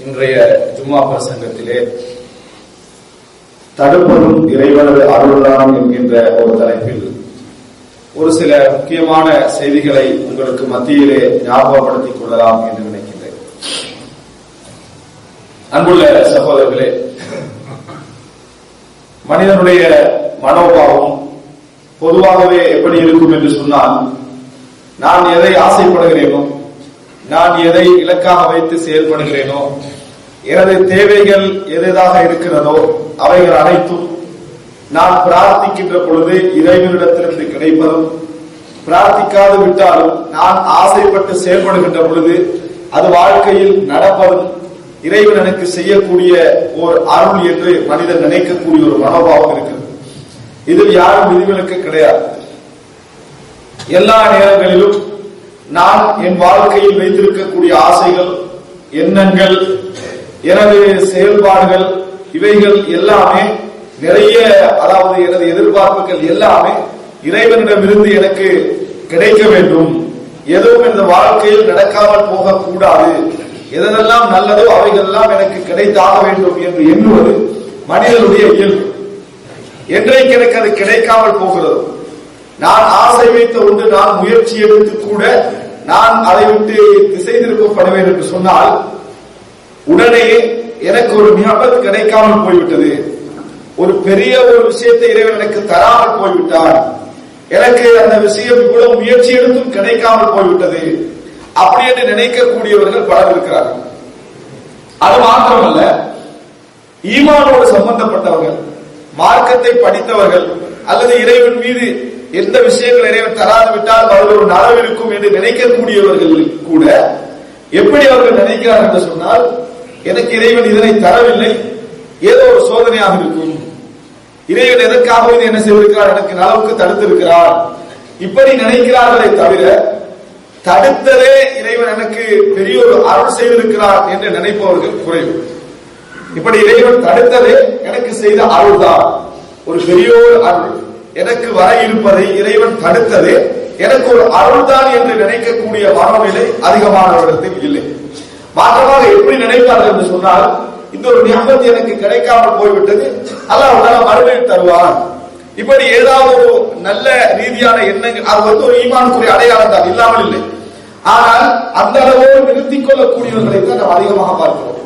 இன்றைய ஜும்மா பிரசங்கத்திலே தடுப்பதும் இறைவனது அருள்தான் என்கின்ற ஒரு தலைப்பில் ஒரு சில முக்கியமான செய்திகளை உங்களுக்கு மத்தியிலே ஞாபகப்படுத்திக் கொள்ளலாம் என்று நினைக்கின்றேன். அன்புள்ள சகோதரர்களே மனிதனுடைய மனோபாவம் பொதுவாகவே எப்படி இருக்கும் என்று சொன்னால் நான் எதை ஆசைப்படுகிறேனோ நான் எதை இலக்காக வைத்து செயல்படுகிறேனோ எனது தேவைகள் எதாக இருக்கிறதோ அவைகள் அனைத்தும் நான் பிரார்த்திக்கின்ற பொழுது இறைவனிடத்திலிருந்து கிடைப்பதும் பிரார்த்திக்காது விட்டாலும் நான் ஆசைப்பட்டு செயல்படுகின்ற பொழுது அது வாழ்க்கையில் நடப்பதும் இறைவன் எனக்கு செய்யக்கூடிய ஒரு அருள் என்று மனிதன் நினைக்கக்கூடிய ஒரு மனோபாவம் இருக்கிறது. இதில் யாரும் விதிவிலக்கு கிடையாது. எல்லா நேரங்களிலும் நான் என் வாழ்க்கையில் வைத்திருக்கக்கூடிய ஆசைகள் எண்ணங்கள் எனது செயல்பாடுகள் இவைகள் எல்லாமே நிறைய அதாவது எனது எதிர்பார்ப்புகள் எல்லாமே இறைவனிடமிருந்து எனக்கு கிடைக்க வேண்டும். எதுவும் இந்த வாழ்க்கையில் நடக்காமல் போகக்கூடாது. எதெல்லாம் நல்லதோ அவைகள் எல்லாம் எனக்கு கிடைத்தாக வேண்டும் என்று எண்ணுவது மனிதனுடைய இயல்பு. என்றைக்கு எனக்கு அது கிடைக்காமல் போகிறதோ. நான் ஆசை வைத்த ஒன்று நான் முயற்சி எடுத்து கூட நான் அதை விட்டு திசை திருப்பப்படுவேன் என்று சொன்னால் உடனே எனக்கு ஒரு மிகபத் கிடைக்காமல் போய்விட்டது. ஒரு பெரிய ஒரு விஷயத்தை இறைவன் எனக்கு தராமல் போய்விட்டார். எனக்கு அந்த விஷயம் இவ்வளவு முயற்சி எடுத்தும் கிடைக்காமல் போய்விட்டது. அப்படி என்று நினைக்கக்கூடியவர்கள் பலர் இருக்கிறார்கள். அது மாத்திரமல்ல ஈமானோடு சம்பந்தப்பட்டவர்கள் மார்க்கத்தை படித்தவர்கள் அல்லது இறைவன் மீது எந்த விஷயங்கள் இறைவன் தராது விட்டால் அதில் ஒரு நலவு இருக்கும் என்று நினைக்கக்கூடியவர்கள் கூட எப்படி அவர்கள் நினைக்கிறார் என்று சொன்னால் எனக்கு இறைவன் இதனை தரவில்லை ஏதோ ஒரு சோதனையாக இருக்கும். இறைவன் எதற்காக இது என்ன செய்திருக்கிறார்? எனக்கு நலவுக்கு தடுத்திருக்கிறார். இப்படி நினைக்கிறார்களே தவிர தடுத்ததே இறைவன் எனக்கு பெரிய ஒரு அருள் செய்திருக்கிறார் என்று நினைப்பவர்கள் குறைவு. இப்படி இறைவன் தடுத்ததே எனக்கு செய்த அருள் தான் ஒரு பெரிய ஒரு அருள். எனக்கு வர இருப்பதை இறைவன் தடுத்தது. எனக்கு ஒரு அருள்தான் என்று நினைக்கக்கூடிய மனநிலை அதிகமானவரிடத்தில் இல்லை. மாற்றமாக எப்படி நினைப்பார்கள் என்று சொன்னால் இந்த ஒரு ஞாபகத்தை எனக்கு கிடைக்காமல் போய்விட்டது. அல்லாஹ் மறுமையில் தருவான். இப்படி ஏதாவது ஒரு நல்ல ரீதியான எண்ணங்கள் அது வந்து ஒரு ஈமானுக்குரிய அடையாளம் தான் இல்லாமல் இல்லை. ஆனால் அந்த அளவோடு நிறுத்திக் கொள்ளக்கூடியவர்களை தான் நாம் அதிகமாக பார்க்கிறோம்.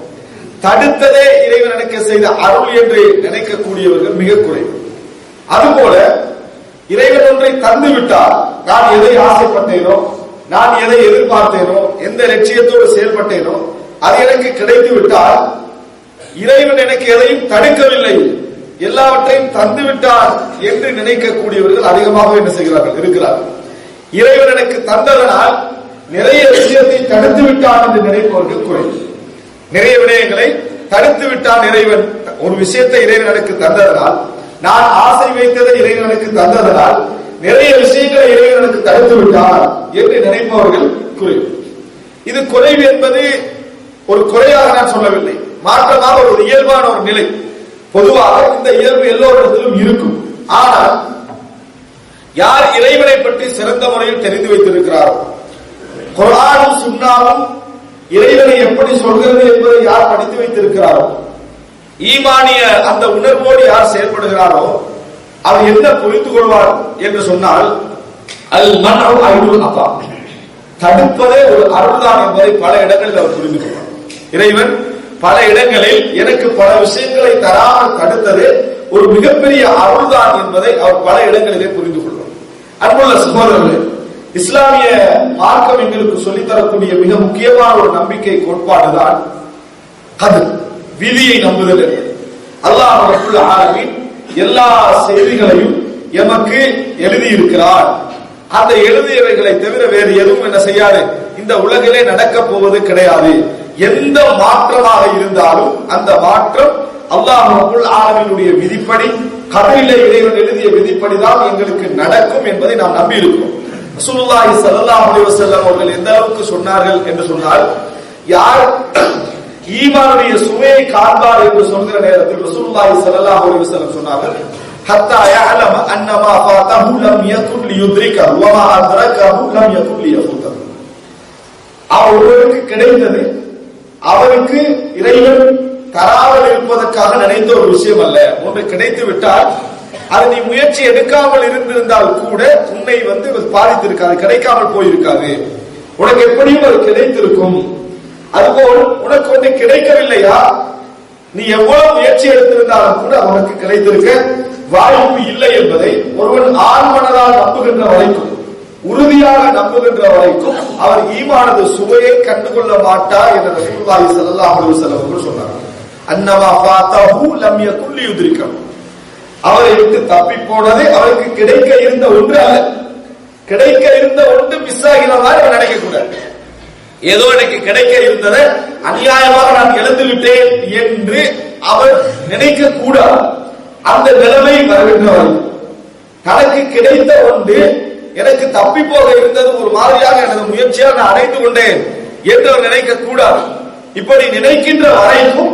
தடுத்ததே இறைவன் எனக்கு செய்த அருள் என்று நினைக்கக்கூடியவர்கள் மிக குறைவு. அதுபோல இறைவன் ஒன்றை தந்து விட்டால் நான் எதை ஆசைப்பட்டேனோ நான் எதை எதிர்பார்த்தேனோ எந்த லட்சியத்தோடு செயல்பட்டேனோ அது எனக்கு கிடைத்து விட்டால் இறைவன் எனக்கு எதையும் தடுக்கவில்லை. எல்லாவற்றையும் தந்து விட்டார் என்று நினைக்கக்கூடியவர்கள் அதிகமாக என்ன செய்கிறார்கள்? இருக்கிறார்கள். இறைவன் எனக்கு தந்ததனால் நிறைய விஷயத்தை தடுத்து விட்டான் என்று நினைப்பவர்கள் குறைவு. நிறைய விடயங்களை தடுத்து விட்டான் இறைவன். ஒரு விஷயத்தை இறைவன் எனக்கு தந்ததனால் நான் ஆசை வைத்ததை இறைவனுக்கு தந்ததனால் நிறைய விஷயங்களை இறைவனுக்கு தடுத்து விட்டார் என்று நினைப்பவர்கள் குறைவு இது குறைவு என்பது ஒரு குறையாக நான் சொல்லவில்லை. மாற்றமாக ஒரு இயல்பான ஒரு நிலை. பொதுவாக இந்த இயல்பு எல்லோரிடத்திலும் இருக்கும். ஆனால் யார் இறைவனை பற்றி சிறந்த முறையில் தெரிந்து வைத்திருக்கிறாரோ? குரானும் சுண்ணாவும் இறைவனை எப்படி சொல்கிறது என்பதை யார் படித்து வைத்திருக்கிறாரோ? ஈமானிய அந்த உணர்வோடு யார் செயல்படுகிறாரோ அவர் என்ன புரிந்து கொள்வார் என்று சொன்னால் அல் மன்னம் ஐநூறு அப்பா தடுப்பதே ஒரு அருள்தான் என்பதை பல இடங்களில் அவர் புரிந்து கொள்வார். இறைவன் பல இடங்களில் எனக்கு பல விஷயங்களை தராமல் தடுத்தது ஒரு மிகப்பெரிய அருள்தான் என்பதை அவர் பல இடங்களிலே புரிந்து கொள்வார். அன்புள்ள சகோதரர்களே இஸ்லாமிய மார்க்கம் எங்களுக்கு சொல்லித்தரக்கூடிய மிக முக்கியமான ஒரு நம்பிக்கை கோட்பாடுதான் கதிர். விதியை நம்புதல் அல்லாஹ் ரப்புல் எல்லா செய்திகளையும் எமக்கு எழுதியிருக்கிறார். அந்த எழுதியவைகளை தவிர வேறு எதுவும் என்ன செய்யாது? இந்த உலகிலே நடக்க போவது கிடையாது. எந்த மாற்றமாக இருந்தாலும் அந்த மாற்றம் அல்லாஹ் ஆலமினுடைய விதிப்படி கதையில இறைவன் எழுதிய விதிப்படிதான் எங்களுக்கு நடக்கும் என்பதை நாம் நம்பி இருக்கிறோம் ரசூலுல்லாஹி ஸல்லல்லாஹு அலைஹி வஸல்லம் அவர்கள் எந்த அளவுக்கு சொன்னார்கள் என்று சொன்னால் யார் ஈமானுடைய சுவையை காண்பார் என்று சொல்கிற நேரத்தில் ரசூலுல்லாஹி ஸல்லல்லாஹு அலைஹி வஸல்லம் சொன்னார்கள். ஹத்தா யஅலம அன்னமா ஃபாதஹு லம் யகுன் லியுத்ரிகஹு வ மா அத்ரகஹு லம் யகுன் லியஃபுதஹு அவருக்கு கிடைத்தது அவருக்கு இறைவன் தராமல் இருப்பதற்காக நினைத்த ஒரு விஷயம் அல்ல. ஒன்று கிடைத்து விட்டால் அது நீ முயற்சி எடுக்காமல் இருந்திருந்தால் கூட உன்னை வந்து பாதித்திருக்காது கிடைக்காமல் போயிருக்காது. உனக்கு எப்படியும் அது கிடைத்திருக்கும். அதுபோல் உனக்கு ஒன்று கிடைக்கவில்லையா? நீ எவ்வளவு முயற்சி எடுத்திருந்தாலும் கூட உனக்கு கிடைத்திருக்க வாய்ப்பு இல்லை என்பதை ஒருவன் ஆழ்மனதால் நம்புகின்ற வரைக்கும் உறுதியாக நம்புகின்ற வரைக்கும் அவர் ஈமானது சுவையை கண்டுகொள்ள மாட்டார் என்ற ரசூல்லாஹி ஸல்லல்லாஹு அலைஹி வஸல்லம் அவர்கள் சொன்னார் அன்னமா ஃபாதஹு லம் யகுல் யுத்ரிகம் அவரை விட்டு தப்பி போனது அவருக்கு கிடைக்க இருந்த ஒன்று அல்ல. கிடைக்க இருந்த ஒன்று மிஸ் ஆகிறதா அவர் நினைக்க கூடாது ஏதோ எனக்கு கிடைக்க இருந்ததை அநியாயமாக நான் இழந்து விட்டேன் என்று அவர் நினைக்க கூடாது அந்த நிலைமை வரவேற்றவர் தனக்கு கிடைத்த ஒன்று எனக்கு தப்பி போக இருந்தது ஒரு மாதிரியாக எனது முயற்சியாக நான் அடைந்து கொண்டேன் என்று அவர் நினைக்க கூடாது இப்படி நினைக்கின்ற வரைக்கும்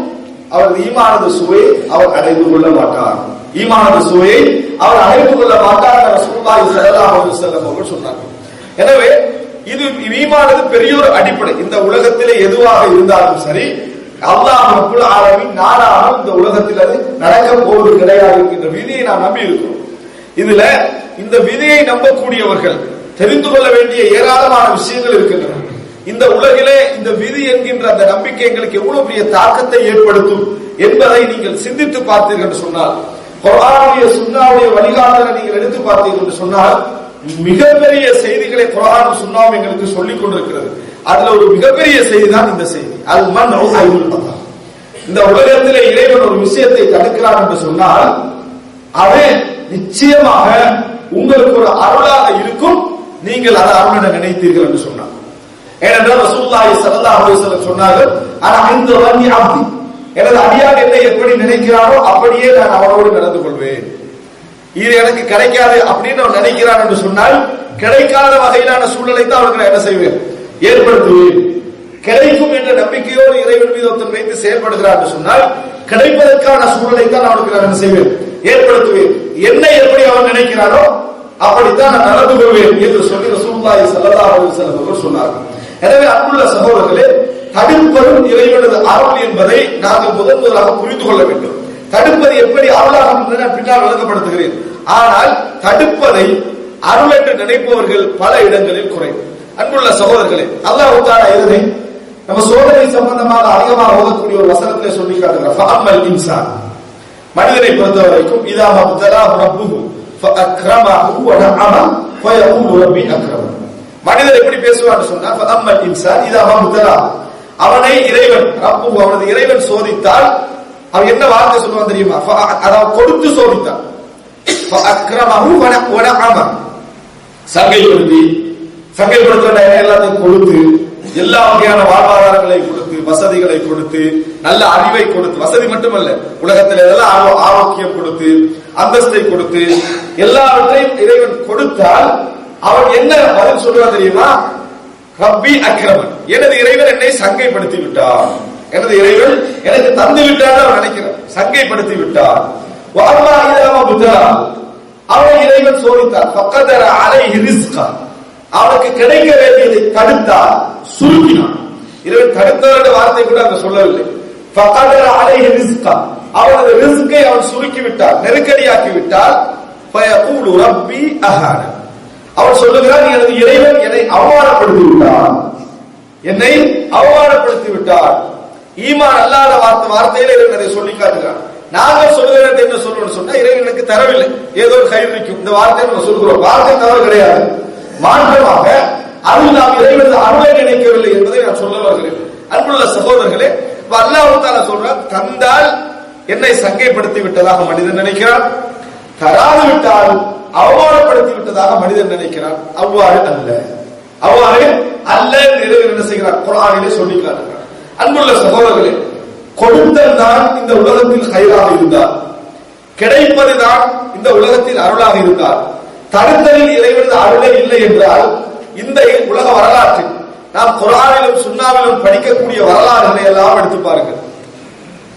அவர் ஈமானது சுவையை அவர் அடைந்து கொள்ள மாட்டார். ஈமானது சுவையை அவர் அடைந்து கொள்ள மாட்டார் என்ற ரசூலுல்லாஹி ஸல்லல்லாஹு எனவே இது ஈமானது பெரிய ஒரு அடிப்படை. இந்த உலகத்திலே எதுவாக இருந்தாலும் சரி அல்லாஹுக்குள் ஆரம்பி ஆலமீன் நாடாமல் இந்த உலகத்தில் அது நடக்க போவது கிடையாது என்கின்ற விதியை நாம் நம்பி இருக்கிறோம் இதுல இந்த விதியை நம்பக்கூடியவர்கள் தெரிந்து கொள்ள வேண்டிய ஏராளமான விஷயங்கள் இருக்கின்றன. இந்த உலகிலே இந்த விதி என்கின்ற அந்த நம்பிக்கை எங்களுக்கு எவ்வளவு பெரிய தாக்கத்தை ஏற்படுத்தும் என்பதை நீங்கள் சிந்தித்து பார்த்தீர்கள் என்று சொன்னால் குரானுடைய சுண்ணாவுடைய வழிகாட்டலை நீங்கள் எடுத்து பார்த்தீர்கள் என்று சொன்னால் மிகப்பெரிய செய்திகளை குரான் சுண்ணாம் எங்களுக்கு சொல்லிக் கொண்டிருக்கிறது. அதுல ஒரு மிகப்பெரிய செய்தி தான் இந்த செய்தி. அது மண் இந்த உலகத்திலே இறைவன் ஒரு விஷயத்தை தடுக்கிறான் என்று சொன்னால் அவன் நிச்சயமாக உங்களுக்கு ஒரு அருளாக இருக்கும். நீங்கள் அதை அருளென நினைத்தீர்கள் என்று சொன்னார் ஏனென்றால் ரசூலுல்லாஹி சரதா அலைஹி சொன்னார்கள் ஆனா இந்த வங்கி ஆப்தி எனது அடியார் என்னை எப்படி நினைக்கிறாரோ அப்படியே நான் அவரோடு நடந்து கொள்வேன். இது எனக்கு கிடைக்காது அப்படின்னு அவன் நினைக்கிறான் என்று சொன்னால் கிடைக்காத வகையிலான சூழலை தான் அவனுக்கு நான் என்ன செய்வேன்? ஏற்படுத்துவேன். கிடைக்கும் என்ற நம்பிக்கையோடு இறைவன் மீது ஒருத்தன் வைத்து செயல்படுகிறார் என்று சொன்னால் கிடைப்பதற்கான சூழலை தான் அவனுக்கு நான் என்ன செய்வேன்? ஏற்படுத்துவேன். என்ன எப்படி அவன் நினைக்கிறானோ அப்படித்தான் நான் நடந்து கொள்வேன் என்று சொல்லி ரசூல்லாய் சல்லதா அலைஹி அவர்கள் சொன்னார்கள். எனவே அன்புள்ள சகோதரர்களே தவிர்ப்பதும் இறைவனது அருள் என்பதை நாங்கள் முதன் முதலாக புரிந்து கொள்ள வேண்டும். தடுப்பது எப்படி அருளாகும் என்று பின்னால் விளக்கப்படுத்துகிறேன். ஆனால் தடுப்பதை அருள் என்று நினைப்பவர்கள் பல இடங்களில் குறைவு. அன்புள்ள சகோதரர்களே அல்லாஹ் தாலா எதனை நம்ம சோதனை சம்பந்தமாக அதிகமாக ஓதக்கூடிய ஒரு வசனத்தை சொல்லி காட்டுகிறார் இன்சான். மனிதனை பொறுத்த வரைக்கும் இதா மப்தலாஹு ரப்பி மனிதர் எப்படி பேசுவான்னு சொன்னா ஃபஅம்மல் இன்சான் இதா அவனை இறைவன் ரப்புஹு அவனது இறைவன் சோதித்தால் அவன் என்ன வார்த்தை சொல்லுவான் தெரியுமா? அதாவது கொடுத்து சோதித்தான். ஃபஅக்ரமஹு வ சங்கைப்படுத்தி சங்கைப்படுத்த எல்லாத்தையும் கொடுத்து எல்லா வகையான வாழ்வாதாரங்களை கொடுத்து வசதிகளை கொடுத்து நல்ல அறிவை கொடுத்து வசதி மட்டுமல்ல உலகத்தில் எதெல்லாம் ஆரோக்கியம் கொடுத்து அந்தஸ்தை கொடுத்து எல்லாவற்றையும் இறைவன் கொடுத்தால் அவன் என்ன பதில் சொல்லுவான் தெரியுமா? ரப்பி அக்கிரமன் எனது இறைவன் என்னை சங்கைப்படுத்தி விட்டான் எனது இறைவன் எனக்கு தந்து விட்டார் அவன் நினைக்கிறான். சங்கைப்படுத்தி விட்டார் வாமா இதாம புத்தா அவன் இறைவன் சோதித்தார் பக்கத்தர அலை ரிஸ்கா. அவனுக்கு கிடைக்க வேண்டியதை தடுத்தார். சுருக்கினான். இறைவன் தடுத்தார் என்ற வார்த்தை கூட அங்க சொல்லவில்லை. பக்கத்தர அலை ரிஸ்கா. அவனது ரிஸ்கை அவன் சுருக்கி விட்டார் நெருக்கடியாக்கி விட்டார் பயகூலு ரப்பி அஹான. அவன் சொல்லுகிறான் எனது இறைவன் என்னை அவமானப்படுத்தி விட்டான் என்னை அவமானப்படுத்தி விட்டார் ஈமான் அல்லாத வார்த்தை வார்த்தையில இறைவன் அதை சொல்லி காட்டுகிறான் நாங்கள் சொல்லுகிறது என்ன சொல்லணும்னு சொன்னா இறைவனுக்கு தரவில்லை. ஏதோ ஒரு கயிறு இந்த வார்த்தையை நம்ம சொல்கிறோம் வார்த்தை தவறு கிடையாது. மாற்றமாக அருள் நாம் இறைவனது அருளை நினைக்கவில்லை என்பதை நான் சொல்ல வருகிறேன். அன்புள்ள சகோதரர்களே இப்ப அல்லாஹ் சொல்றான் தந்தால் என்னை சங்கைப்படுத்தி விட்டதாக மனிதன் நினைக்கிறான். தராது விட்டால் அவமானப்படுத்தி விட்டதாக மனிதன் நினைக்கிறான். அவ்வாறு அல்ல. அவ்வாறு அல்ல என்று இறைவன் என்ன செய்கிறார் குரானிலே சொல்லி காட்டுகிறார் அன்புள்ள சகோதரர்களே கொடுத்தல் தான் இந்த உலகத்தில் கயிறாக இருந்தார். கிடைப்பது தான் இந்த உலகத்தில் அருளாக இருந்தார். தடுத்தலில் இறைவனது அருளே இல்லை என்றால் இந்த உலக வரலாற்றில் நாம் குரானிலும் சுண்ணாவிலும் படிக்கக்கூடிய வரலாறுகளை எல்லாம் எடுத்து பாருங்கள்.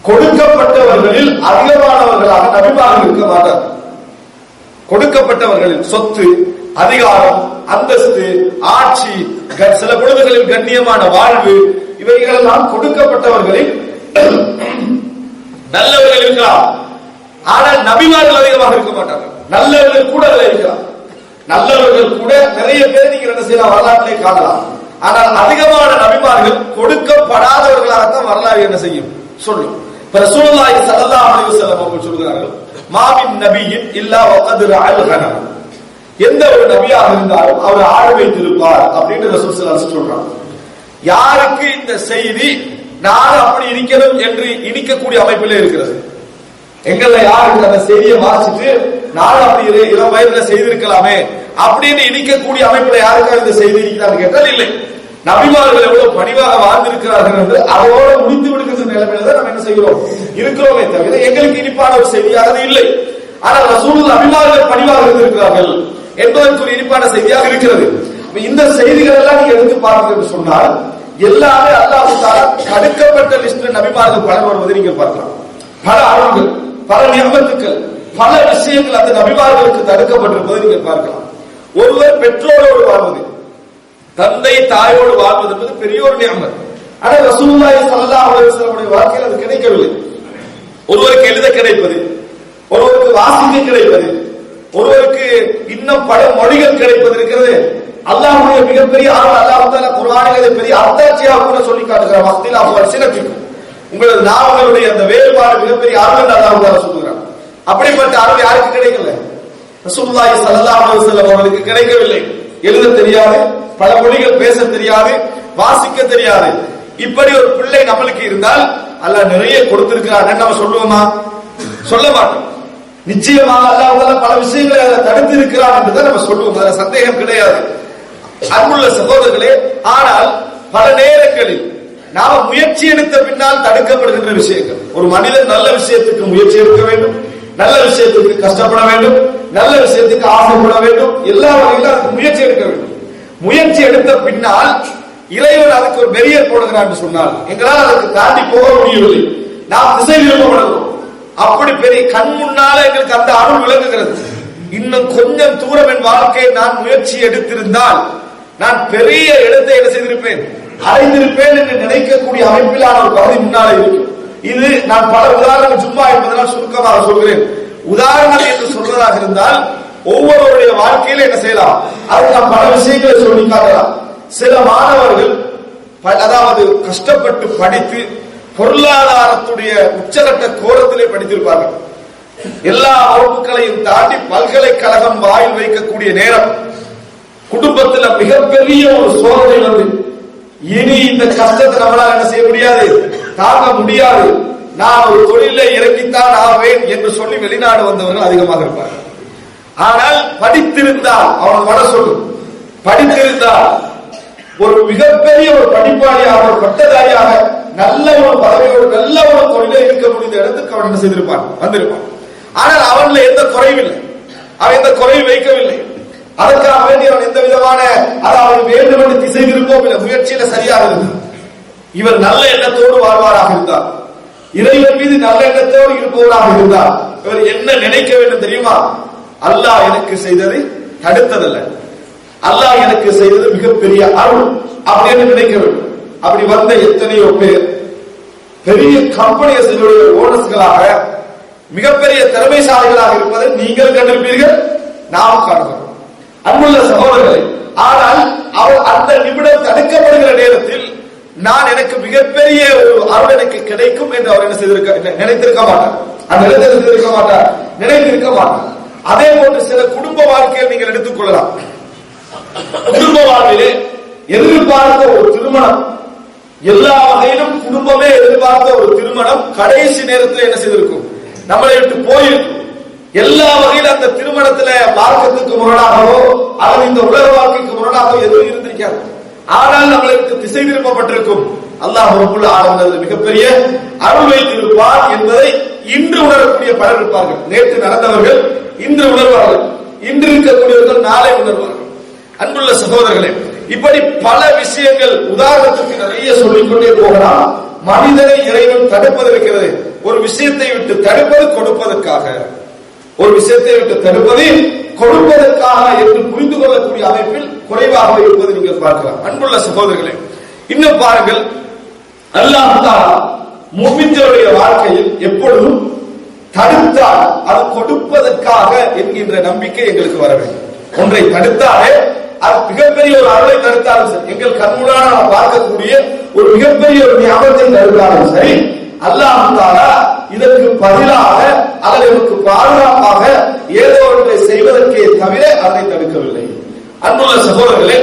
கொடுக்கப்பட்டவர்களில் அதிகமானவர்களாக நபிமார்கள் இருக்க மாட்டார்கள். கொடுக்கப்பட்டவர்களின் சொத்து அதிகாரம் அந்தஸ்து ஆட்சி சில பொழுதுகளில் கண்ணியமான வாழ்வு இவைகளெல்லாம் கொடுக்கப்பட்டவர்களில் நல்லவர்கள் இருக்கலாம். ஆனால் நபிமார்கள் அதிகமாக இருக்க மாட்டார்கள் நல்லவர்கள் கூட அதில் இருக்கலாம். நல்லவர்கள் கூட நிறைய பேர் நீங்க என்ன செய்யலாம் வரலாற்றிலே காணலாம். ஆனால் அதிகமான நபிமார்கள் கொடுக்கப்படாதவர்களாகத்தான் வரலாறு என்ன செய்யும்? சொல்லும். இப்ப ரசூலுல்லாஹி ஸல்லல்லாஹு அலைஹி வஸல்லம் அவர்கள் சொல்கிறார்கள் மாமின் நபியின் இல்லா வகத் ரஅல் கனம் எந்த ஒரு நபியாக இருந்தாலும் அவர் ஆடு வைத்திருப்பார் அப்படின்னு ரசூல் ஸல்லல்லாஹு அலைஹி சொல்றாங்க யாருக்கு இந்த செய்தி? நான் அப்படி இருக்கணும் என்று இனிக்கக்கூடிய அமைப்பிலே இருக்கிறது. எங்கள்ல யாருக்கு அந்த செய்தியை வாசிச்சு நான் அப்படி இளம் வயதுல செய்திருக்கலாமே அப்படின்னு இனிக்கக்கூடிய அமைப்புல யாருக்கா இந்த செய்தி இருக்கிறான்னு கேட்டால் இல்லை. நபிமார்கள் எவ்வளவு பணிவாக வாழ்ந்திருக்கிறார்கள் என்று அதோட முடித்து விடுகிற நிலைமையில தான் நம்ம என்ன செய்கிறோம்? இருக்கிறோமே தவிர எங்களுக்கு இனிப்பான ஒரு செய்தியாக அது இல்லை. ஆனால் ரசூல் நபிமார்கள் பணிவாக இருந்திருக்கிறார்கள் என்பதற்கு ஒரு இனிப்பான செய்தியாக இருக்கிறது. இந்த செய்திகள் எல்லாம் நீங்க எடுத்து பார்த்தீங்க என்று சொன்னால் எல்லாமே அல்லாஹ் தடுக்கப்பட்ட லிஸ்ட்ல நபிமார்கள் பலர் வருவதை நீங்கள் பார்க்கலாம். பல அருள்கள் பல நியமத்துக்கள் பல விஷயங்கள் அந்த நபிமார்களுக்கு தடுக்கப்பட்டிருப்பதை நீங்கள் பார்க்கலாம். ஒருவர் பெற்றோரோடு வாழ்வது தந்தை தாயோடு வாழ்வது என்பது பெரிய ஒரு நியமம். ஆனால் ரசூல்லாய் சல்லா அலுவலமுடைய வாழ்க்கையில் அது கிடைக்கவில்லை. ஒருவருக்கு எழுத கிடைப்பது ஒருவருக்கு வாசிக்க கிடைப்பது ஒருவருக்கு இன்னும் பல மொழிகள் கிடைப்பது இருக்கிறது. அல்லாஹுடைய மிகப்பெரிய ஆர்வம் அல்லாஹ் தஆலா பெரிய அத்தாட்சியாக கூட சொல்லி காட்டுகிறார் வக்தில் அவர் சினத்திக்கும் உங்களது நாவங்களுடைய அந்த வேறுபாடு மிகப்பெரிய அருள் அல்லாஹ் தஆலா சொல்கிறார் அப்படிப்பட்ட அருள் யாருக்கு கிடைக்கல? ரசூல்லாய் ஸல்லல்லாஹு அலைஹி அவர்களுக்கு கிடைக்கவில்லை. எழுத தெரியாது பல மொழிகள் பேச தெரியாது வாசிக்க தெரியாது. இப்படி ஒரு பிள்ளை நம்மளுக்கு இருந்தால் அல்ல நிறைய கொடுத்திருக்கிறார் நம்ம சொல்லுவோமா? சொல்ல மாட்டோம். நிச்சயமாக அல்லாஹ் பல விஷயங்களை அதை தடுத்து இருக்கிறார் என்றுதான் நம்ம சொல்லுவோம். அதுல சந்தேகம் கிடையாது. அன்புள்ள சகோதரர்களே ஆனால் பல நேரங்களில் நாம முயற்சி எடுத்த பின்னால் தடுக்கப்படுகின்ற விஷயங்கள். ஒரு மனிதன் நல்ல விஷயத்துக்கு முயற்சி எடுக்க வேண்டும். நல்ல விஷயத்துக்கு கஷ்டப்பட வேண்டும். நல்ல விஷயத்துக்கு ஆசைப்பட வேண்டும். எல்லா வகையிலும் அதுக்கு முயற்சி எடுக்க வேண்டும். முயற்சி எடுத்த பின்னால் இறைவன் அதுக்கு ஒரு பெரிய போடுகிறான் என்று சொன்னால் எங்களால் அதுக்கு தாண்டி போக முடியவில்லை. நாம் திசை விருப்பப்படுகிறோம் அப்படி பெரிய கண் முன்னால எங்களுக்கு அந்த அருள் விளங்குகிறது. இன்னும் கொஞ்சம் தூரம் என் வாழ்க்கையை நான் முயற்சி எடுத்திருந்தால் நான் பெரிய இடத்தை என்ன செய்திருப்பேன்? அடைந்திருப்பேன் என்று நினைக்கக்கூடிய அமைப்பிலான ஒரு பகுதி முன்னாலே இருக்கும் இது நான் பல உதாரணங்கள் சும்மா என்பதனால் சுருக்கமாக சொல்கிறேன். உதாரணம் என்று சொல்வதாக இருந்தால் ஒவ்வொருவருடைய வாழ்க்கையில என்ன செய்யலாம்? அது நாம் பல விஷயங்களை சொல்லி காட்டலாம் சில மாணவர்கள் ப- அதாவது கஷ்டப்பட்டு படித்து பொருளாதாரத்துடைய உச்சகட்ட கோரத்திலே படித்திருப்பார்கள். எல்லா வகுப்புகளையும் தாண்டி பல்கலைக்கழகம் வாயில் வைக்கக்கூடிய நேரம் குடும்பத்துல மிகப்பெரிய ஒரு சோதனை வந்து இனி இந்த கஷ்டத்தை நம்மளால என்ன செய்ய முடியாது? தாங்க முடியாது. நான் ஒரு தொழிலை இறங்கித்தான் ஆவேன் என்று சொல்லி வெளிநாடு வந்தவர்கள் அதிகமாக இருப்பார் ஆனால் படித்திருந்தால் அவன் வர சொல்லும் படித்திருந்தால் ஒரு மிகப்பெரிய ஒரு படிப்பாளியாக ஒரு பட்டதாரியாக நல்ல ஒரு பதவியோடு நல்ல ஒரு தொழிலை இருக்க முடிந்த இடத்துக்கு அவன் என்ன செய்திருப்பான்? வந்திருப்பான். ஆனால் அவன்ல எந்த குறையும் இல்லை. அவன் எந்த குறையும் வைக்கவில்லை. அதற்காக வேண்டி அவன் எந்த விதமான அதாவது வேண்டும் என்று திசை திருப்போம் என்ற முயற்சியில சரியாக இருந்தது இவர் நல்ல எண்ணத்தோடு வாழ்வாராக இருந்தார் இறைவன் மீது நல்ல எண்ணத்தோடு இருப்பவராக இருந்தார் இவர் என்ன நினைக்க வேண்டும் தெரியுமா? அல்லாஹ் எனக்கு செய்ததை தடுத்ததல்ல. அல்லாஹ் எனக்கு செய்தது மிகப்பெரிய அருள். அப்படின்னு நினைக்க வேண்டும்? அப்படி வந்த எத்தனையோ பேர் பெரிய கம்பெனிகளுடைய ஓனர்ஸ்களாக மிகப்பெரிய திறமைசாலிகளாக இருப்பதை நீங்கள் கண்டிருப்பீர்கள். நாம் காண்கிறோம். அன்புள்ள சகோதரர்களை ஆனால் அவர் அந்த நிமிடம் தடுக்கப்படுகிற நேரத்தில் நான் எனக்கு மிகப்பெரிய ஒரு அருள் எனக்கு கிடைக்கும் என்று அவர் என்ன செய்திருக்க நினைத்திருக்க மாட்டார். அந்த இடத்தில் இருந்திருக்க மாட்டார். நினைத்திருக்க மாட்டார். அதே போன்று சில குடும்ப வாழ்க்கையில் நீங்கள் எடுத்துக்கொள்ளலாம் குடும்ப வாழ்விலே எதிர்பார்த்த ஒரு திருமணம் எல்லா வகையிலும் குடும்பமே எதிர்பார்த்த ஒரு திருமணம் கடைசி நேரத்தில் என்ன செய்திருக்கும்? நம்மளை விட்டு போயிருக்கும். எல்லா வகையிலும் அந்த திருமணத்துல மார்க்கத்துக்கு முரணாகவோ அல்லது இந்த உலக வாழ்க்கைக்கு முரணாகவோ எதுவும் இருந்திருக்காது. ஆனால் நம்மளுக்கு திசை திருப்பப்பட்டிருக்கும். அல்லாஹ் ரப்புல் மிகப்பெரிய அருள் வைத்திருப்பார் என்பதை இன்று உணரக்கூடிய பலர் இருப்பார்கள். நேற்று நடந்தவர்கள் இன்று உணர்வார்கள். இன்று இருக்கக்கூடியவர்கள் நாளை உணர்வார்கள். அன்புள்ள சகோதரர்களே இப்படி பல விஷயங்கள் உதாரணத்துக்கு நிறைய சொல்லிக்கொண்டே போகலாம். மனிதனை இறைவன் தடுப்பது இருக்கிறது ஒரு விஷயத்தை விட்டு தடுப்பது கொடுப்பதற்காக. ஒரு விஷயத்தை விட்டு தடுப்பது கொடுப்பதற்காக என்று புரிந்து கொள்ளக்கூடிய அமைப்பில் குறைவாக இருப்பதை நீங்கள் பார்க்கலாம். அன்புள்ள சகோதரர்களே இன்னும் பாருங்கள். அல்லாஹ் தஆலா வாழ்க்கையில் எப்பொழுதும் தடுத்தால் அது கொடுப்பதற்காக என்கின்ற நம்பிக்கை எங்களுக்கு வர வேண்டும். ஒன்றை தடுத்தாலே அது மிகப்பெரிய ஒரு அருளை தடுத்தாலும் சரி எங்கள் கண்முடான நாம் பார்க்கக்கூடிய ஒரு மிகப்பெரிய ஒரு ஞாபகத்தை தடுத்தாலும் சரி அல்லாஹ் தஆலா இதற்கு பதிலாக அல்லது இதற்கு பாதுகாப்பு தவிர தடுக்கவில்லை. அன்புள்ள சகோதரர்களே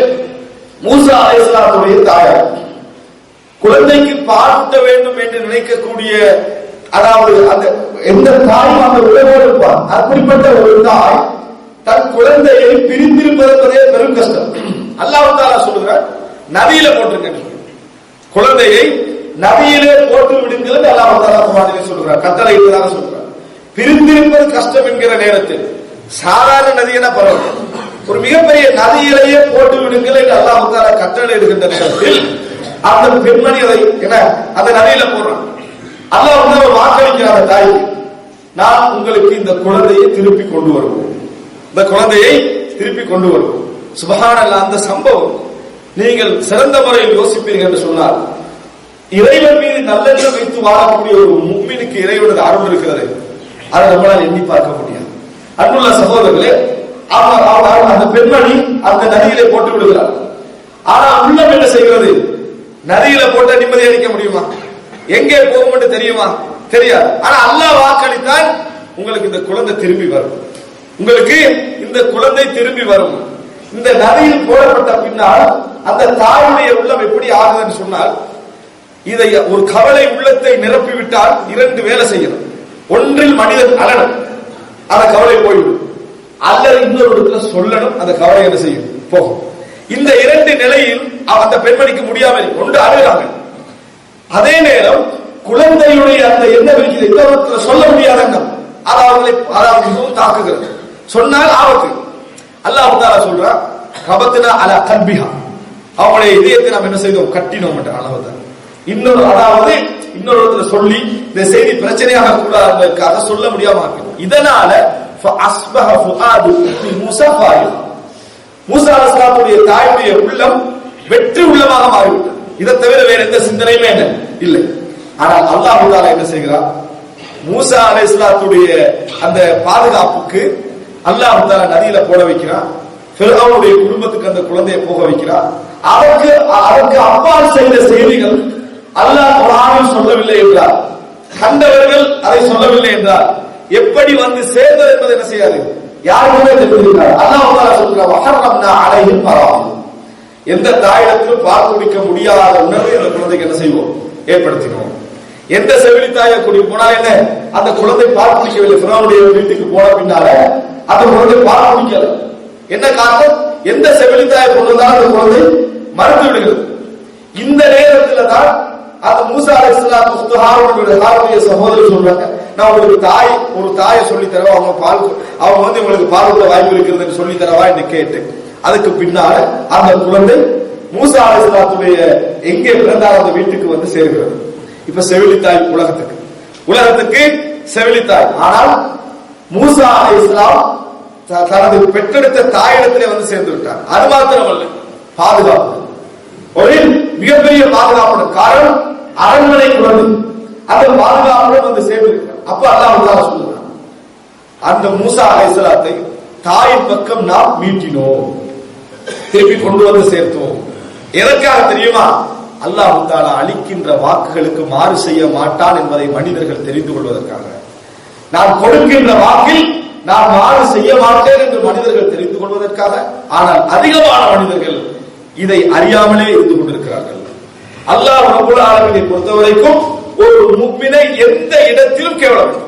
மூசா அலிஸ்லாத்துடைய தாயார் குழந்தைக்கு பார்க்க வேண்டும் என்று நினைக்கக்கூடிய அதாவது அந்த எந்த தாயும் அந்த உறவோடு இருப்பார் அப்படிப்பட்ட ஒரு தாய் தன் குழந்தையை பிரிந்திருப்பதே பெரும் கஷ்டம். அல்லாஹ் சொல்லுங்க நதியில போட்டிருக்கேன். குழந்தையை நதியிலே போட்டு விடுங்கள் என்று சொல்லுகிறார் தாலா குர்ஆனிலே கட்டளை இருப்பதாக பிரிந்திருப்பது கஷ்டம் என்கிற நேரத்தில் சாதாரண நதி என ஒரு மிகப்பெரிய நதியிலேயே போட்டு விடுங்கள் என்று அல்லாஹ் தாலா கட்டளை எடுக்கின்ற நேரத்தில் அந்த பெண்மணி அதை என்ன அந்த நதியில போடுறான். அல்லாஹ் வந்து அவர் வாக்களிக்கிற தாய் நான் உங்களுக்கு இந்த குழந்தையை திருப்பி கொண்டு வருவோம். இந்த குழந்தையை திருப்பி கொண்டு வருவோம். சுபஹானல்லாஹ் அந்த சம்பவம் நீங்கள் சிறந்த முறையில் யோசிப்பீர்கள் என்று சொன்னால் இறைவன் மீது நல்லெண்ணம் வைத்து வாழக்கூடிய ஒரு மும்மினுக்கு இறைவனது அருள் இருக்கிறது. அதை நம்மளால் எண்ணி பார்க்க முடியாது. அன்புள்ள சகோதரர்களே அவர் அந்த பெண்மணி அந்த நதியிலே போட்டு விடுகிறார். ஆனா உள்ளம் என்ன செய்கிறது? நதியில போட்ட நிம்மதி அடிக்க முடியுமா? எங்கே போகும் தெரியுமா? தெரியாது. ஆனா அல்லாஹ் வாக்களித்தான் உங்களுக்கு இந்த குழந்தை திரும்பி வரும். உங்களுக்கு இந்த குழந்தை திரும்பி வரும். இந்த நதியில் போடப்பட்ட பின்னால் அந்த தாயுடைய உள்ளம் எப்படி ஆகுதுன்னு சொன்னால் இதை ஒரு கவலை உள்ளத்தை நிரப்பிவிட்டால் இரண்டு வேலை செய்யணும். ஒன்றில் மனிதன் அழணும் அந்த கவலை போய்விடும். அல்லது இன்னொரு இடத்துல சொல்லணும் அந்த கவலை என்ன செய்யும்? போகும். இந்த இரண்டு நிலையில் அந்த பெண்மணிக்கு முடியாமல் ஒன்று அழுகிறாங்க. அதே நேரம் குழந்தையுடைய அந்த என்ன இருக்குது இந்த சொல்ல முடியாத அது அவர்களை அதாவது மிகவும் தாக்குகிறது. சொன்னால் ஆபத்து. அல்லாஹ் தாலா சொல்றான் கபத்துனா அல கல்பிஹா. அவங்களுடைய இதயத்தை நாம் என்ன செய்தோம்? கட்டினோம் என்ற அளவு இன்னொரு அதாவது இன்னொரு சொல்லி இந்த செய்தி பிரச்சனையாக கூடாது சொல்ல முடியாம இருக்கு இதனால மூசாலுடைய தாயுடைய உள்ளம் வெற்றி உள்ளமாக மாறிவிட்டது. இதை தவிர வேற எந்த சிந்தனையுமே என்ன இல்லை. ஆனால் அல்லாஹ் தாலா என்ன செய்கிறார் மூசா அலசுல்லாத்துடைய அந்த பாதுகாப்புக்கு அல்லாஹ் தாலா நதியில போட வைக்கிறான். பெருகாவுடைய குடும்பத்துக்கு அந்த குழந்தையை போக வைக்கிறான். அதற்கு அதற்கு அப்பால் செய்த செய்திகள் அல்லாஹ் குரானில் சொல்லவில்லை என்றார். கண்டவர்கள் அதை சொல்லவில்லை என்றார். எப்படி வந்து சேர்ந்தது என்பது என்ன செய்யாது? யாருக்குமே தெரிந்திருக்காது அல்லாஹ் சொல்கிறார் வஹர்ரம்னா அலைஹிம் பராஹிம் எந்த தாயிடத்திலும் பால் குடிக்க முடியாத உணர்வு அந்த குழந்தைக்கு என்ன செய்வோம்? ஏற்படுத்தினோம் எந்த செவிலி தாயை கூடி போனா என்ன? அந்த குழந்தை பால் குடிக்கவில்லை பிறனுடைய வீட்டுக்கு போன பின்னால அந்த குழந்தை பால் குடிக்கல என்ன காரணம்? எந்த செவிலி தாயை கொண்டு வந்தாலும் அந்த குழந்தை மறுத்து விடுகிறது. இந்த நேரத்துல தான் அந்த மூசா அலைஹிஸ்ஸலாம் முஃப்து ஹாரூனுடைய சகோதரர் சொல்றாங்க. நான் உங்களுக்கு தாய் ஒரு தாயை சொல்லி தரவா? அவங்க பால் அவங்க வந்து உங்களுக்கு பால் உள்ள வாய்ப்பு இருக்கிறதுன்னு சொல்லி தரவா என்று கேட்டு அதுக்கு பின்னால அந்த குழந்தை மூசா அலிஸ்லாத்துடைய எங்கே பிறந்தால் அந்த வீட்டுக்கு வந்து சேர்கிறது. இப்ப செவிலித்தாய் உலகத்துக்கு. உலகத்துக்கு செவிலித்தாய். ஆனால் மூசா அலைஹிஸ்ஸலாம் த- தனது பெற்றெடுத்த தாயிடத்திலே வந்து சேர்ந்து விட்டார். அது மாத்திரமல்ல பாதுகாப்பு. ஒரு மிகப்பெரிய பாதுகாப்பு காரணம் அரண்மனை குழந்தை அந்த பாதுகாப்புடன் வந்து சேர்ந்திருக்கிறார் அப்ப அல்லாஹ் தாலா சொல்லுகிறான் அந்த மூசா அலைசலாத்தை தாயின் பக்கம் நாம் மீட்டினோம். திருப்பி கொண்டு வந்து சேர்த்தோம். எதற்காக தெரியுமா? அல்லாஹ் தாலா அளிக்கின்ற வாக்குகளுக்கு மாறு செய்ய மாட்டான் என்பதை மனிதர்கள் தெரிந்து கொள்வதற்காக. நான் கொடுக்கின்ற வாக்கில் நான் மாறு செய்ய மாட்டேன் என்று மனிதர்கள் தெரிந்து கொள்வதற்காக. ஆனால் அதிகமான மனிதர்கள் இதை அறியாமலே இருந்து கொண்டிருக்கிறார்கள். அல்லாஹ் ரபுல் ஆலமீனை பொறுத்தவரைக்கும் ஒரு முக்மினை எந்த இடத்திலும் கேவலம்.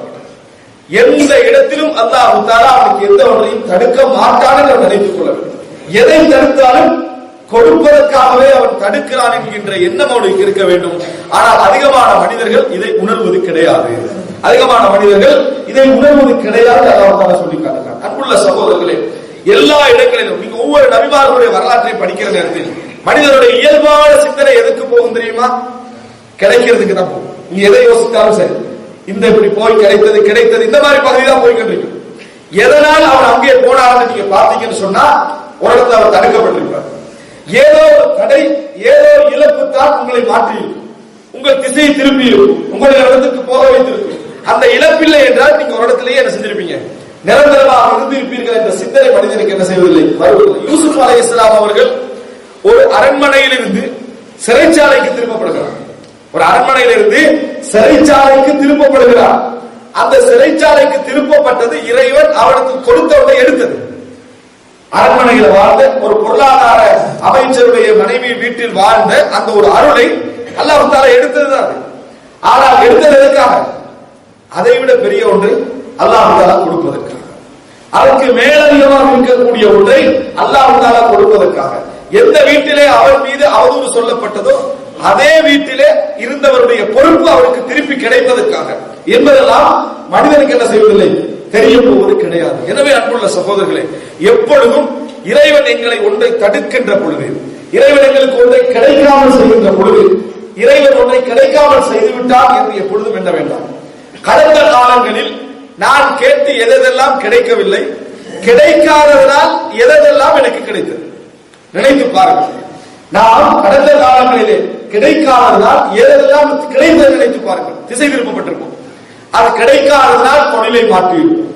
எந்த இடத்திலும் அல்லாஹ் அவனுக்கு எந்த ஒன்றையும் தடுக்க மாட்டான் என்று நினைத்துக் கொள்ள வேண்டும். எதை தடுத்தாலும் கொடுப்பதற்காகவே அவன் தடுக்கிறான் என்கின்ற எண்ணம் அவனுக்கு இருக்க வேண்டும். ஆனால் அதிகமான மனிதர்கள் இதை உணர்வது கிடையாது. அதிகமான மனிதர்கள் இதை உணர்வது கிடையாது அல்லாஹ் சொல்லி காட்டுகிறான். அன்புள்ள சகோதரர்களே எல்லா இடங்களிலும் நீங்க ஒவ்வொரு நபிமார்களுடைய வரலாற்றை படிக்கிற நேரத்தில் மனிதனுடைய இயல்பான சிந்தனை எதுக்கு போகும் தெரியுமா? கிடைக்கிறதுக்கு தான் போகும். நீ எதை யோசித்தாலும் சரி. இந்த இப்படி போய் கிடைத்தது கிடைத்தது இந்த மாதிரி பகுதி தான் போய்கிட்டு எதனால் அவர் அங்கே போனார்னு நீங்க பார்த்தீங்கன்னு சொன்னா ஒரு இடத்துல அவர் தடுக்கப்பட்டிருப்பார் ஏதோ ஒரு தடை ஏதோ ஒரு இழப்பு தான் உங்களை மாற்றியிருக்கும் உங்கள் திசையை திருப்பி இருக்கும் இடத்துக்கு போக வைத்திருக்கும். அந்த இழப்பில்லை என்றால் நீங்க ஒரு இடத்துலயே என்ன செஞ்சிருப்பீங்க? நிரந்தரமாக இருந்திருப்பீர்கள் என்ற சிந்தனை மனிதனுக்கு என்ன செய்வதில்லை? யூசுப் அலை இஸ்லாம் அவர்கள் ஒரு அரண்மனையிலிருந்து சிறைச்சாலைக்கு திரும்பப்படுகிறார். ஒரு அரண்மனையிலிருந்து சிறைச்சாலைக்கு திரும்பப்படுகிறார். அந்த சிறைச்சாலைக்கு திருப்பப்பட்டது இறைவன் அவனுக்கு கொடுத்தவனை எடுத்தது. அரண்மனையில வாழ்ந்த ஒரு பொருளாதார அமைச்சருடைய மனைவி வீட்டில் வாழ்ந்த அந்த ஒரு அருளை அல்லாஹ் எடுத்தது எடுத்ததுதான் ஆனால் எடுத்தது எதுக்காக அதை விட பெரிய ஒன்று அல்லாஹ் கொடுப்பதற்காக. அதற்கு மேலதிகமாக இருக்கக்கூடிய ஒன்றை அல்லாஹ் கொடுப்பதற்காக. எந்த வீட்டிலே அவர் மீது அவதூறு சொல்லப்பட்டதோ அதே வீட்டிலே இருந்தவருடைய பொறுப்பு அவருக்கு திருப்பி கிடைப்பதற்காக. என்பதெல்லாம் மனிதனுக்கு என்ன செய்வதில்லை? தெரிய போவது கிடையாது. எனவே அன்புள்ள சகோதரர்களே எப்பொழுதும் இறைவன் எங்களை ஒன்றை தடுக்கின்ற பொழுது இறைவன் எங்களுக்கு ஒன்றை கிடைக்காமல் செய்கின்ற பொழுது இறைவன் ஒன்றை கிடைக்காமல் செய்துவிட்டால் என்று எப்பொழுதும் என்ன வேண்டாம். கடந்த காலங்களில் நான் கேட்டு எதெல்லாம் கிடைக்கவில்லை கிடைக்காததனால் எதெல்லாம் எனக்கு கிடைத்தது? நினைத்து பாருங்கள். நாம் கடந்த காலங்களிலே கிடைக்காததனால் எதெல்லாம் கிடைத்தது நினைத்து பாருங்கள். திசை திருப்பப்பட்டிருக்கும். அது கிடைக்காததனால் தொழிலை மாற்றியிருக்கும்.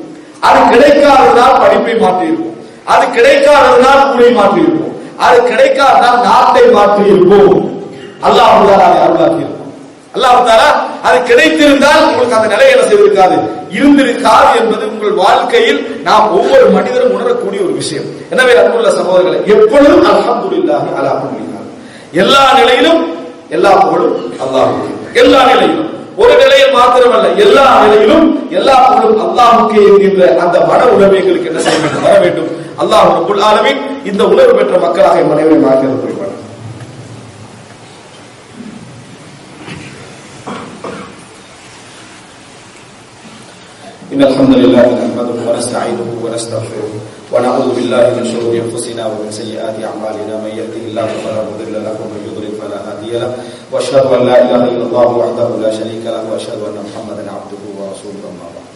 அது கிடைக்காததனால் படிப்பை மாற்றியிருக்கும். அது கிடைக்காததனால் ஊரை மாற்றியிருக்கும். அது கிடைக்காததால் நாட்டை மாற்றியிருப்போம் அல்லாஹ் தாலா அல்லாஹ் அது கிடைத்திருந்தால் உங்களுக்கு அந்த நிலை என்ன செய்திருக்காது? இருந்திருக்காது என்பது உங்கள் வாழ்க்கையில் நாம் ஒவ்வொரு மனிதரும் உணரக்கூடிய ஒரு விஷயம். எனவே அன்புள்ள சகோதரர்களை எப்பொழுதும் அல்ஹம்துலில்லாஹி அலா குல்லிஹால் எல்லா நிலையிலும் எல்லா புகழும் அல்லாஹுக்கு. எல்லா நிலையிலும். ஒரு நிலையில் மாத்திரமல்ல எல்லா நிலையிலும் எல்லா புகழும் அல்லாஹுக்கு என்கின்ற அந்த மன உணர்வு எங்களுக்கு என்ன செய்ய வேண்டும்? வர வேண்டும். அல்லாஹ் ரப்புல் இந்த உணர்வு பெற்ற மக்களாக மனைவி மாற்றி புரிவார் إن الحمد لله نحمده ونستعينه ونستغفره ونعوذ بالله من شرور أنفسنا ومن سيئات أعمالنا من يهده الله فلا مضل له ومن يضلل فلا هادي له وأشهد أن لا إله إلا الله وحده لا شريك له وأشهد أن محمدا عبده ورسوله أما بعد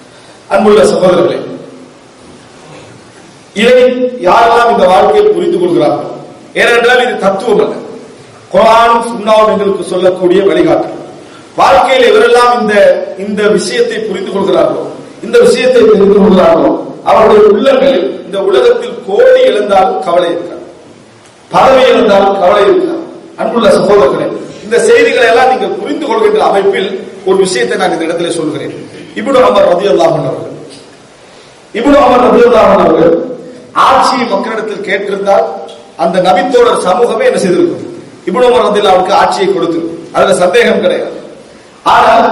அன்புள்ள சகோதரர்களே இதை யாரெல்லாம் இந்த வாழ்க்கையை புரிந்து கொள்கிறார்கள் ஏனென்றால் இது தத்துவம் அல்ல குரான் சுண்ணாவும் எங்களுக்கு சொல்லக்கூடிய வழிகாட்டு வாழ்க்கையில் இவரெல்லாம் இந்த இந்த விஷயத்தை புரிந்து கொள்கிறார்களோ இந்த விஷயத்தை தெரிந்து கொள்கிறார்களோ அவருடைய உள்ளங்களில் இந்த உலகத்தில் கோடி இழந்தாலும் கவலை இருக்காது. பதவி இழந்தாலும் கவலை இருக்காது. அன்புள்ள சகோதரர்களே இந்த செய்திகளை எல்லாம் நீங்கள் புரிந்து கொள்கின்ற அமைப்பில் ஒரு விஷயத்தை நான் இந்த இடத்துல சொல்கிறேன். இப்னு அமர் ரதி அல்லாஹன் அவர்கள் இப்னு அமர் ரதி அல்லாஹன் அவர்கள் ஆட்சியை மக்களிடத்தில் கேட்டிருந்தால் அந்த நபித்தோழர் சமூகமே என்ன செய்திருக்கும்? இப்னு அமர் ரதி ஆட்சியை கொடுத்து அதுல சந்தேகம் கிடையாது. ஆனால்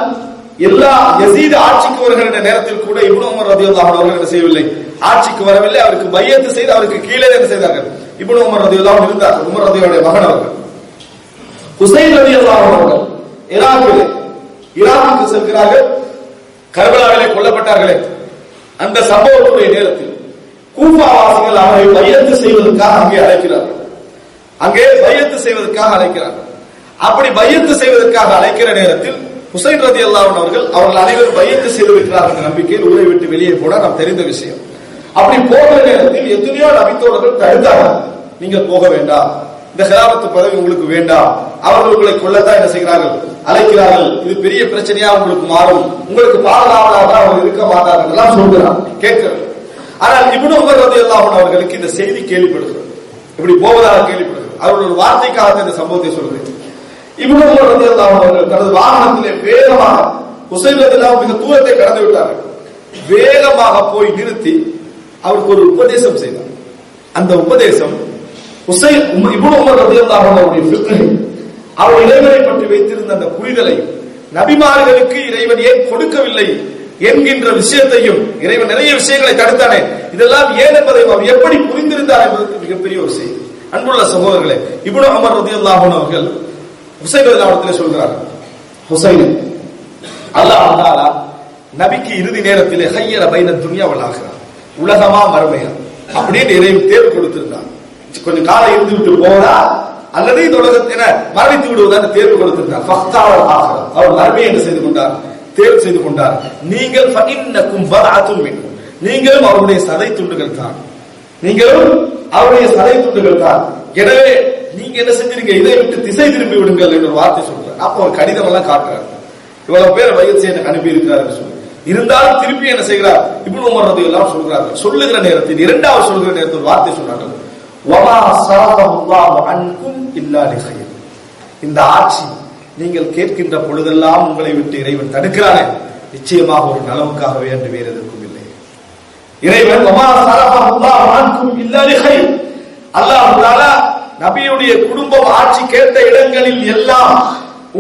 எல்லா யசீத் ஆட்சிக்கு வருகின்ற நேரத்தில் கூட இப்னு உமர் ரதியுல்லாஹு அவர்கள் என்ன செய்யவில்லை. ஆட்சிக்கு வரவில்லை அவருக்கு பையத்து செய்து அவருக்கு கீழே என்ன செய்தார்கள்? இப்னு உமர் ரதியுல்லாஹு இருந்தார் உமர் ரதியுடைய மகன் அவர்கள். ஹுசைன் ரதியுல்லாஹு அவர்கள் ஈராக்கிலே ஈராக்குக்கு செல்கிறார்கள் கர்பலாவிலே கொல்லப்பட்டார்களே. அந்த சம்பவத்துடைய நேரத்தில் கூஃபாவாசிகள் அவரை பையத்து செய்வதற்காக அங்கே அழைக்கிறார்கள். அங்கே பையத்து செய்வதற்காக அழைக்கிறார்கள். அப்படி பையத்து செய்வதற்காக அழைக்கிற நேரத்தில் ஹுசைன் ரதி அல்லாஹன் அவர்கள் அவர்கள் அனைவரும் பையத்து செய்திருக்கிறார் என்ற நம்பிக்கையில் ஊரை விட்டு வெளியே போட நாம் தெரிந்த விஷயம். அப்படி போகிற நேரத்தில் எத்தனையோ நபித்தோழர்கள் தடுத்தார்கள். நீங்கள் போக வேண்டாம். இந்த ஹிலாபத்து பதவி உங்களுக்கு வேண்டாம். அவர்கள் உங்களை கொள்ளத்தான் என்ன செய்கிறார்கள்? அழைக்கிறார்கள். இது பெரிய பிரச்சனையா உங்களுக்கு மாறும். உங்களுக்கு பாதுகாவலாக அவர்கள் இருக்க மாட்டார்கள் எல்லாம் சொல்கிறார். கேட்கிறது ஆனால் இப்னு உமர் ரதி அல்லாஹன் அவர்களுக்கு இந்த செய்தி கேள்விப்படுகிறது. இப்படி போவதாக கேள்விப்படுகிறது. அவர்களுடைய வார்த்தைக்காக இந்த சம்பவத்தை சொல்கிறேன். இவ்வளவு உமர் ரலியல்லாஹு அவர்கள் தனது வாகனத்திலே வேகமாக ஹுசைன் ரலியல்லாஹு மிக தூரத்தை கடந்து விட்டார்கள். வேகமாக போய் நிறுத்தி அவருக்கு ஒரு உபதேசம் செய்தார். அந்த உபதேசம் ஹுசைன் இப்னு உமர் ரலியல்லாஹு அவருடைய ஃபிக்ஹை அவர் இறைவனை பற்றி வைத்திருந்த அந்த புரிதலை நபிமார்களுக்கு இறைவன் ஏன் கொடுக்கவில்லை என்கின்ற விஷயத்தையும் இறைவன் நிறைய விஷயங்களை தடுத்தானே இதெல்லாம் ஏன் என்பதை அவர் எப்படி புரிந்திருந்தார் என்பதற்கு மிகப்பெரிய ஒரு செய்தி. அன்புள்ள சகோதரர்களே இப்னு உமர் ரலியல்லாஹு அவர்கள் ஹுசைன் ரலியல்லாஹு சொல்கிறார்கள் ஹுசைன் அல்லாஹ் தஆலா நபிக்கு இறுதி நேரத்திலே ஹையர பைன துன்யா உலகமா மறுமையா? அப்படின்னு இறைவன் தேர்வு கொடுத்திருந்தார் கொஞ்சம் காலம் இருந்து விட்டு போறா அல்லது இந்த உலகத்தை என மரணித்து விடுவதாக தேர்வு கொடுத்திருந்தார் ஃபக்தாவல் அவர் மறுமையை என்ன செய்து கொண்டார் தேர்வு செய்து கொண்டார். நீங்கள் ஃபஇன்னக்கும் பராத்தும் மின்கும் நீங்களும் அவருடைய சதை துண்டுகள் தான். நீங்களும் அவருடைய சதை துண்டுகள் தான். எனவே நீங்க என்ன செஞ்சிருக்க இதை விட்டு திசை திரும்பி விடுங்கள் என்று ஒரு வார்த்தை சொல்றாரு. அப்போ ஒரு கடிதம் எல்லாம் காட்டுறாரு. இவ்வளவு பேர் வயசு செய்ய அனுப்பி இருக்கிறார் சொல்லி. இருந்தாலும் திருப்பி என்ன செய்கிறார்? இப்படி உமர் எல்லாம் சொல்றாரு. சொல்லுகிற நேரத்தில் இரண்டாவது சொல்லுகிற நேரத்தில் வார்த்தை சொன்னார்கள் வமா சரஃபல்லாஹு அன்கும் இல்லா லிஹைர் இந்த ஆட்சி நீங்கள் கேட்கின்ற பொழுதெல்லாம் உங்களை விட்டு இறைவன் தடுக்கிறானே. நிச்சயமாக ஒரு நலவுக்காகவே என்று வேறு எதற்கும் இல்லை. இறைவன் வமா சரஃபல்லாஹு அன்கும் இல்லா லிஹைர் அல்லாஹ் நபியுடைய குடும்பம் ஆட்சி கேட்ட இடங்களில் எல்லாம்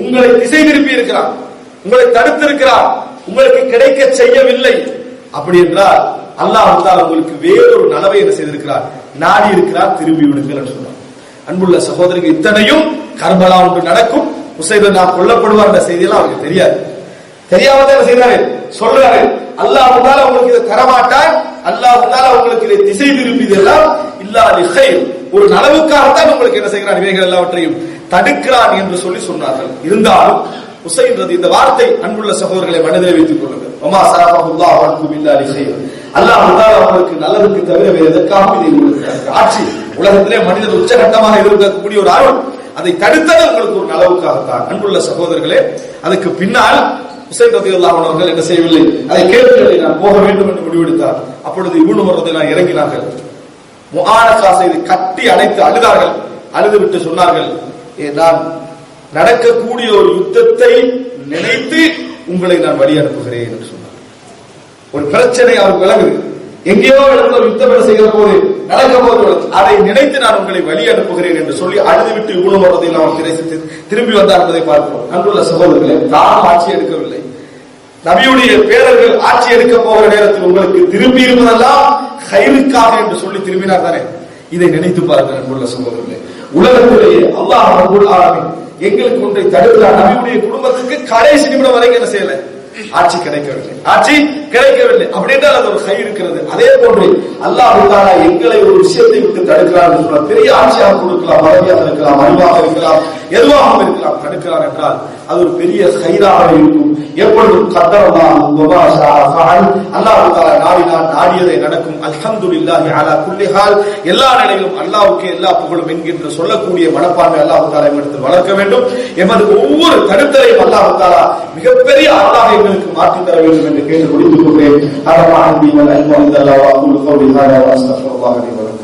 உங்களை திசை திருப்பி இருக்கிறான். உங்களை தடுத்திருக்கிறார் உங்களுக்கு கிடைக்க செய்யவில்லை. அப்படி என்றால் அல்லாஹ் வந்தால் உங்களுக்கு வேறொரு நலவை என்ன செய்திருக்கிறார்? நாடி இருக்கிறார் திரும்பி விடுங்கள் என்று சொன்னார் அன்புள்ள சகோதரிகள் இத்தனையும் கர்பலா ஒன்று நடக்கும். உசைதன் நான் கொல்லப்படுவார் என்ற செய்தியெல்லாம் அவருக்கு தெரியாது. தெரியாம தான் என்ன செய்யறாரு சொல்றாரு. அல்லாஹ் உங்களுக்கு இதை தரமாட்டான் அல்லாஹ் உங்களுக்கு இதை திசை திருப்பியதெல்லாம் இல்லாத லிஹைர் ஒரு நலவுக்காகத்தான் உங்களுக்கு என்ன செய்கிறான் இவைகள் எல்லாவற்றையும் தடுக்கிறான் என்று சொல்லி சொன்னார்கள். இருந்தாலும் உசைன்றது இந்த வார்த்தை அன்புள்ள சகோதரர்களை மனதில் வைத்துக் கொள்ளுங்கள். ஒமா சரஃபுல்லாஹ் அல்லாஹ் வந்தால் அவங்களுக்கு நல்லதுக்கு தவிர வேறு எதற்காகவும் இதை உங்களுக்கு ஆட்சி உலகத்திலே மனிதர் உச்சகட்டமாக இருக்கக்கூடிய ஒரு அருள் அதை தடுத்தது உங்களுக்கு ஒரு நலவுக்காகத்தான் அன்புள்ள சகோதரர்களே அதுக்கு பின்னால் உசைன் ரதியுல்லாஹ் அவர்கள் என்ன செய்யவில்லை? அதை கேட்கவில்லை நான் போக வேண்டும் என்று முடிவெடுத்தார் அப்பொழுது இவனு வருவதை நான் இறங்கினார்கள். முகானசா செய்து கட்டி அடைத்து அழுதார்கள். அழுது விட்டு சொன்னார்கள் நான் நடக்கக்கூடிய ஒரு யுத்தத்தை நினைத்து உங்களை நான் வழி அனுப்புகிறேன் என்று சொன்னார். ஒரு பிரச்சனை அவருக்கு விளங்குது. எங்கேயோ இடத்துல ஒரு யுத்தம் செய்கிற போது நடக்க போது அதை நினைத்து நான் உங்களை வழி அனுப்புகிறேன் என்று சொல்லி அழுதுவிட்டு இவ்வளவு வருவதை அவர் திரும்பி வந்தார் என்பதை பார்க்கிறோம். அன்புள்ள சகோதரர்களே தான் ஆட்சி எடுக்கவில்லை. நபியுடைய பேரர்கள் ஆட்சி எடுக்க போகிற நேரத்தில் உங்களுக்கு திரும்பி இருப்பதெல்லாம் ஹைருக்காக என்று சொல்லி திரும்பினார் தானே? இதை நினைத்து பாருங்கள் அன்புள்ள சகோதரர்களே. உலகத்திலேயே அல்லாஹ் ரப்பல் ஆலமின் எங்களுக்கு ஒன்றை தடுக்கிறார் நபியுடைய குடும்பத்துக்கு கடைசி நிமிடம் வரைக்கும் என்ன செய்யல? ஆட்சி கிடைக்கவில்லை. ஆட்சி கிடைக்கவில்லை. அப்படின்றால் அது ஒரு கை இருக்கிறது. அதே போன்று அல்லாஹ் எங்களை ஒரு விஷயத்தை விட்டு தடுக்கிறார் பெரிய ஆட்சியாக கொடுக்கலாம் பதவியாக இருக்கலாம் அறிவாக இருக்கலாம் எதுவாகவும் இருக்கலாம். தடுக்கிறார் என்றால் அது ஒரு பெரிய கயிறாக இருக்கும். எப்பொழுதும் கத்தரலாம் அல்லாஹ் தாலா நாடியதை நடக்கும். அல்ஹந்து அலா குல்லி எல்லா நிலையிலும் அல்லாவுக்கு எல்லா புகழும் என்கின்ற சொல்லக்கூடிய மனப்பான்மை அல்லாஹ் எம்மிடத்தில் வளர்க்க வேண்டும். எமது ஒவ்வொரு தடுத்தலையும் அல்லாஹ் மிகப்பெரிய அல்லாஹ் எங்களுக்கு மாற்றி தர வேண்டும் என்று கேட்டு முடித்துக் கொண்டேன் அரபான் தீவன் அல்மு அல்லாஹ் வாக்குல் கௌலி ஹாதா வஸ்தக்ஃபிருல்லாஹ் லி வலக்கும்